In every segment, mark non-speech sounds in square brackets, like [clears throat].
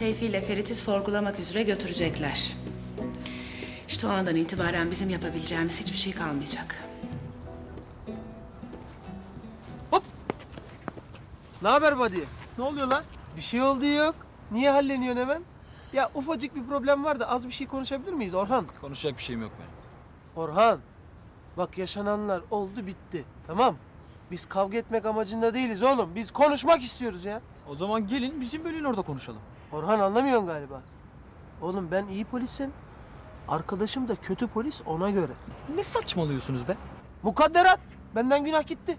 Seyfi ile Ferit'i sorgulamak üzere götürecekler. İşte o andan itibaren bizim yapabileceğimiz hiçbir şey kalmayacak. Ne haber buddy? Ne oluyor lan? Bir şey oldu yok. Niye halleniyorsun hemen? Ya ufacık bir problem var da az bir şey konuşabilir miyiz Orhan? Konuşacak bir şeyim yok benim. Orhan. Bak yaşananlar oldu bitti. Tamam. Biz kavga etmek amacında değiliz oğlum. Biz konuşmak istiyoruz ya. O zaman gelin bizim bölüğün orada konuşalım. Orhan anlamıyorsun galiba. Oğlum ben iyi polisim. Arkadaşım da kötü polis ona göre. Ne saçmalıyorsunuz be? Mukadderat. Benden günah gitti.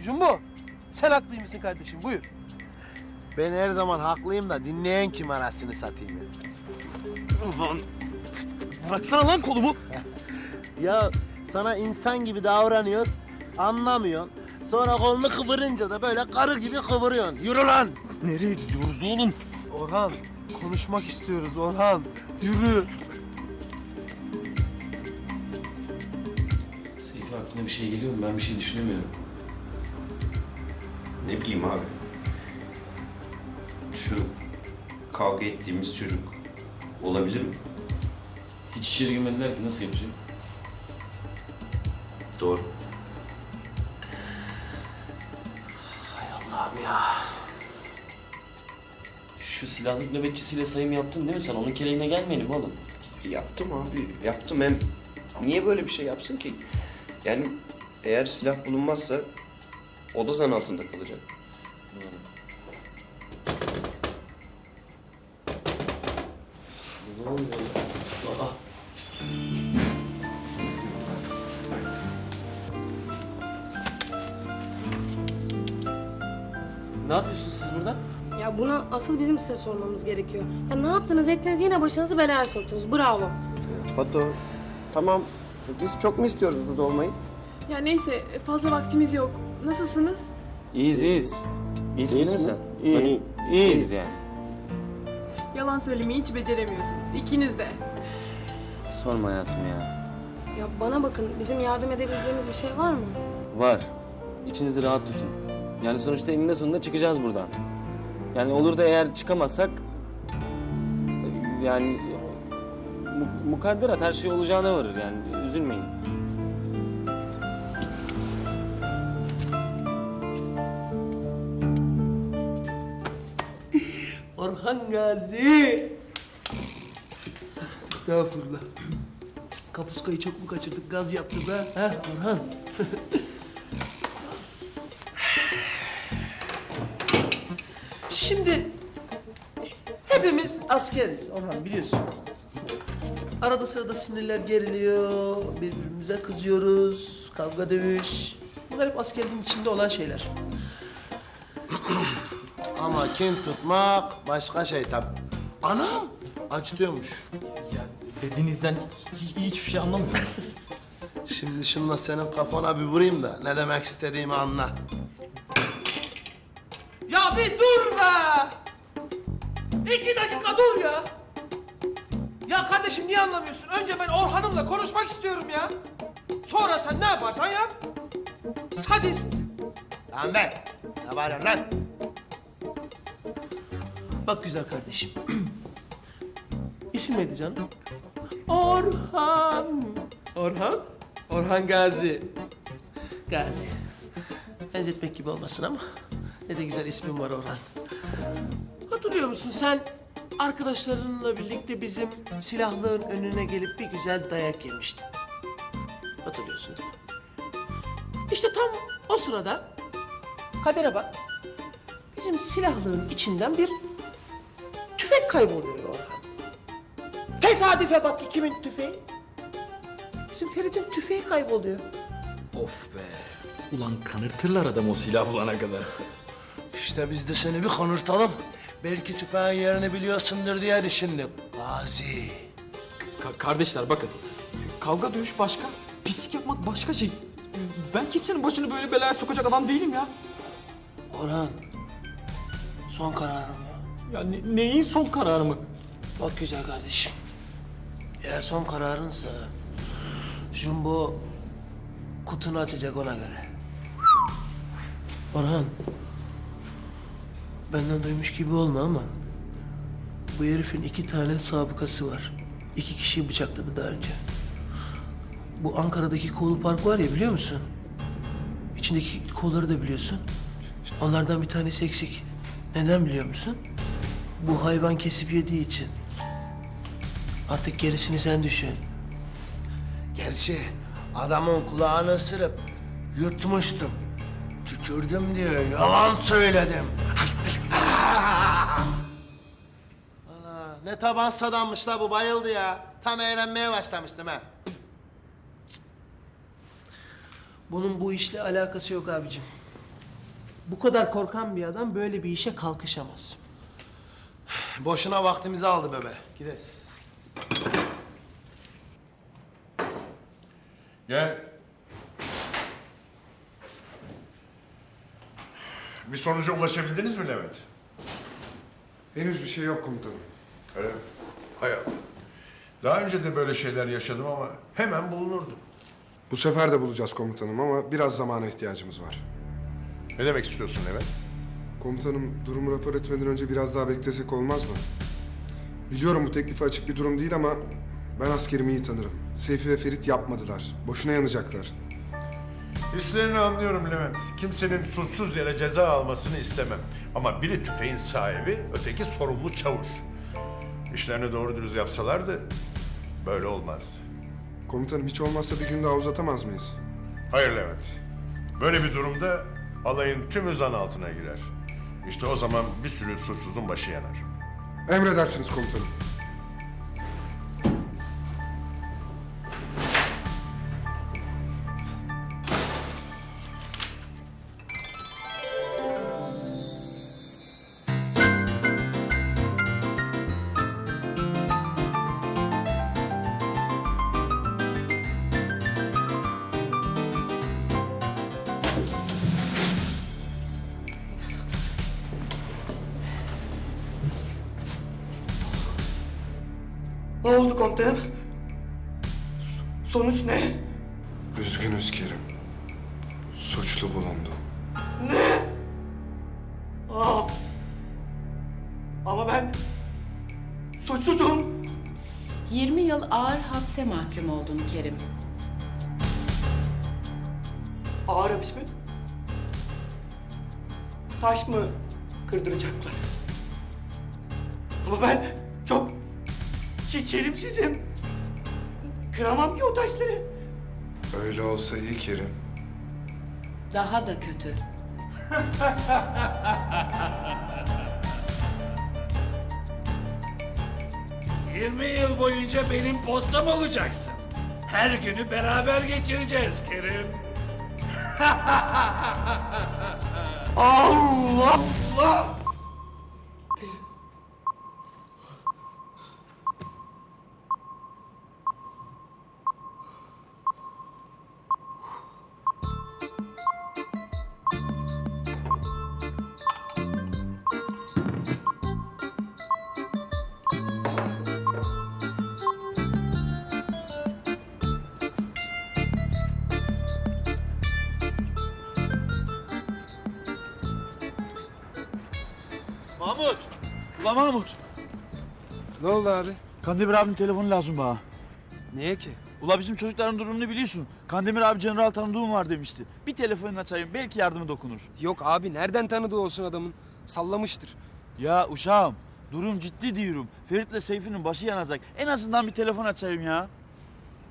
Jumbo. Sen haklıymışsın kardeşim. Buyur. Ben her zaman haklıyım da dinleyen kim arasını satayım ya. Ulan bıraksana lan kolumu. [laughs] Ya sana insan gibi davranıyoruz, anlamıyorsun. Sonra kolunu kıvırınca da böyle karı gibi kıvırıyorsun. Yürü lan! Nereye gidiyoruz oğlum? Orhan. Konuşmak istiyoruz Orhan. Yürü. Seyfi aklına bir şey geliyor mu? Ben bir şey düşünemiyorum. Ne bileyim abi. Şu kavga ettiğimiz çocuk olabilir mi? Hiç içeri girmediler ki nasıl yapacağım? Doğru. Şu silahlı nöbetçisiyle sayım yaptın değil mi sen? Onun keleğine gelmeyelim oğlum. Yaptım abi, yaptım. Hem niye böyle bir şey yapsın ki? Yani eğer silah bulunmazsa o da zan altında kalacak. Ne oluyor ya? Aa, Ne yapıyorsunuz siz burada? Ya buna asıl bizim size sormamız gerekiyor. Ya ne yaptınız ettiniz yine başınızı belaya soktunuz. Bravo. Fato, tamam. Biz çok mu istiyoruz burada olmayı? Ya neyse fazla vaktimiz yok. Nasılsınız? İyiyiz iyiyiz. İyisin değil mi İyiyiz sen? İyi. Hani- İyiyiz yani. Yalan söylemeyi hiç beceremiyorsunuz. İkiniz de. Sorma hayatım ya. Ya bana bakın bizim yardım edebileceğimiz bir şey var mı? Var. İçinizi rahat tutun. Yani sonuçta eninde sonunda çıkacağız buradan. Yani olur da eğer çıkamazsak... Yani... Mu- mukadderat her şey olacağına varır yani. Üzülmeyin. Orhan Gazi. Estağfurullah. Kapuskayı çok mu kaçırdık? Gaz yaptı be. Ha Orhan? [laughs] Şimdi hepimiz askeriz Orhan biliyorsun. Arada sırada sinirler geriliyor, birbirimize kızıyoruz, kavga dövüş. Bunlar hep askerliğin içinde olan şeyler. [clears throat] Ama kim tutmak başka şey tabii. Anam acıtıyormuş. Ya dediğinizden hi- hiçbir şey anlamıyorum. [laughs] Şimdi şunla senin kafana bir vurayım da ne demek istediğimi anla. İki dakika dur ya! Ya kardeşim niye anlamıyorsun? Önce ben Orhan'ımla konuşmak istiyorum ya. Sonra sen ne yaparsan yap. Sadist. Lan be! Ne bağırıyorsun lan? Bak güzel kardeşim. [clears throat] İsim neydi canım? Orhan. Orhan? Orhan Gazi. Gazi. Benzetmek gibi olmasın ama ne de güzel ismin var Orhan. Hatırlıyor musun sen arkadaşlarınla birlikte bizim silahlığın önüne gelip bir güzel dayak yemiştin. Hatırlıyorsun değil mi? İşte tam o sırada kadere bak. Bizim silahlığın içinden bir tüfek kayboluyor Orhan. Tesadüfe bak ki kimin tüfeği? Bizim Ferit'in tüfeği kayboluyor. of be. Ulan kanırtırlar adam o silah bulana kadar. İşte biz de seni bir kanırtalım. Belki tüfeğin yerini biliyorsundur diye düşündük. Gazi. Ka- kardeşler bakın. Kavga dövüş başka, pislik yapmak başka şey. Ben kimsenin başını böyle belaya sokacak adam değilim ya. Orhan, son kararım ya. Ya ne- neyin son kararı mı? Bak güzel kardeşim. Eğer son kararınsa... Jumbo kutunu açacak ona göre. Orhan. Benden duymuş gibi olma ama... Bu herifin iki tane sabıkası var. İki kişiyi bıçakladı daha önce. Bu Ankara'daki Kolu Park var ya biliyor musun? İçindeki kolları da biliyorsun. Onlardan bir tanesi eksik. Neden biliyor musun? Bu hayvan kesip yediği için. Artık gerisini sen düşün. Gerçi adamın kulağını ısırıp yutmuştum. Tükürdüm diyor, yalan söyledim. Ana, ne taban sadanmış la bu, bayıldı ya. Tam eğlenmeye başlamıştım ha. Bunun bu işle alakası yok abicim. Bu kadar korkan bir adam böyle bir işe kalkışamaz. Boşuna vaktimizi aldı bebe. Gidelim. Gel. Bir sonuca ulaşabildiniz mi Levent? Henüz bir şey yok komutanım. Öyle mi? Hay Allah. Daha önce de böyle şeyler yaşadım ama hemen bulunurdu. Bu sefer de bulacağız komutanım ama biraz zamana ihtiyacımız var. Ne demek istiyorsun Levent? Komutanım durumu rapor etmeden önce biraz daha beklesek olmaz mı? Biliyorum bu teklife açık bir durum değil ama ben askerimi iyi tanırım. Seyfi ve Ferit yapmadılar. Boşuna yanacaklar. Hislerini anlıyorum Levent. Kimsenin suçsuz yere ceza almasını istemem. Ama biri tüfeğin sahibi, öteki sorumlu çavuş. İşlerini doğru dürüst yapsalardı böyle olmazdı. Komutanım hiç olmazsa bir gün daha uzatamaz mıyız? Hayır Levent. Böyle bir durumda alayın tümü zan altına girer. İşte o zaman bir sürü suçsuzun başı yanar. Emredersiniz komutanım. Ne oldu komutanım? Sonuç ne? Üzgünüz Kerim. Suçlu bulundu. Aa, ama ben suçsuzum. 20 yıl ağır hapse mahkum oldun Kerim. Ağır hapis mi? Taş mı kırdıracaklar? Ama ben çi- çelimsizim. Kıramam ki o taşları. Öyle olsa iyi Kerim. Daha da kötü. yıl boyunca benim postam olacaksın. Her günü beraber geçireceğiz Kerim. [laughs] Allah Ulan Mahmut! Ne oldu abi? Kandemir abinin telefonu lazım bana. Niye ki? Ula bizim çocukların durumunu biliyorsun. Kandemir abi General tanıdığım var demişti. Bir telefon açayım belki yardımı dokunur. Yok abi nereden tanıdığı olsun adamın? Sallamıştır. Ya uşağım durum ciddi diyorum. Ferit'le Seyfi'nin başı yanacak. En azından bir telefon açayım ya.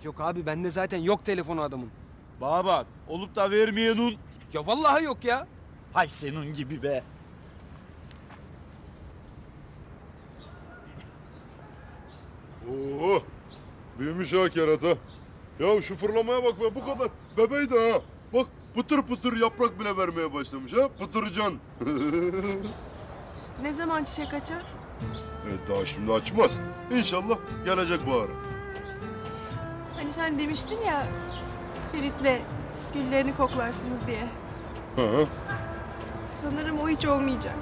Yok abi bende zaten yok telefonu adamın. Bana bak olup da vermeyenin. Ya vallahi yok ya. Hay senin gibi be. Büyümüş ha kerata. Ya şu fırlamaya bak be bu kadar. Bebeydi ha. Bak pıtır pıtır yaprak bile vermeye başlamış ha. Pıtırcan. [laughs] Ne zaman çiçek açar? evet daha şimdi açmaz. İnşallah gelecek baharı. Hani sen demiştin ya Ferit'le güllerini koklarsınız diye. Hı. Sanırım o hiç olmayacak.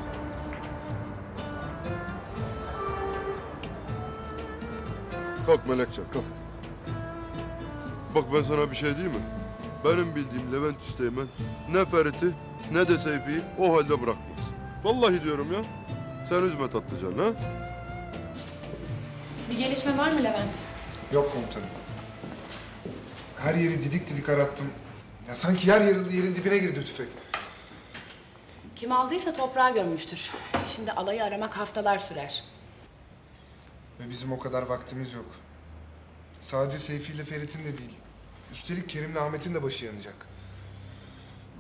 Kalk Melekcan kalk. Bak ben sana bir şey diyeyim mi? Benim bildiğim Levent Üsteğmen ne Ferit'i ne de Seyfi'yi o halde bırakmaz. Vallahi diyorum ya. Sen üzme tatlıcan ha. Bir gelişme var mı Levent? Yok komutanım. Her yeri didik didik arattım. Ya sanki yer yarıldı yerin dibine girdi tüfek. Kim aldıysa toprağa gömmüştür. Şimdi alayı aramak haftalar sürer. Ve bizim o kadar vaktimiz yok. Sadece Seyfi ile Ferit'in de değil. Üstelik Kerim'le Ahmet'in de başı yanacak.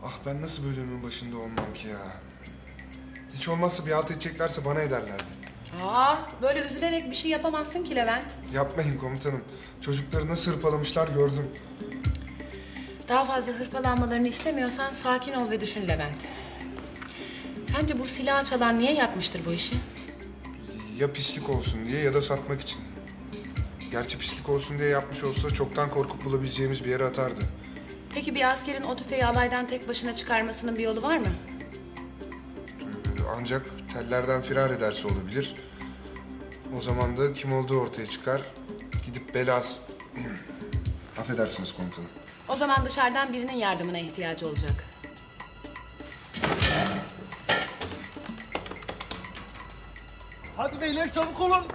Ah ben nasıl bölümün başında olmam ki ya. Hiç olmazsa bir halt edeceklerse bana ederlerdi. Aa, böyle üzülerek bir şey yapamazsın ki Levent. Yapmayın komutanım. Çocukları nasıl hırpalamışlar gördüm. Daha fazla hırpalanmalarını istemiyorsan sakin ol ve düşün Levent. Sence bu silahı çalan niye yapmıştır bu işi? Ya pislik olsun diye ya da satmak için. Gerçi pislik olsun diye yapmış olsa çoktan korkup bulabileceğimiz bir yere atardı. Peki bir askerin o tüfeği alaydan tek başına çıkarmasının bir yolu var mı? Ancak tellerden firar ederse olabilir. O zaman da kim olduğu ortaya çıkar. Gidip belas... [clears throat] Affedersiniz komutanım. O zaman dışarıdan birinin yardımına ihtiyacı olacak. Hadi beyler çabuk olun.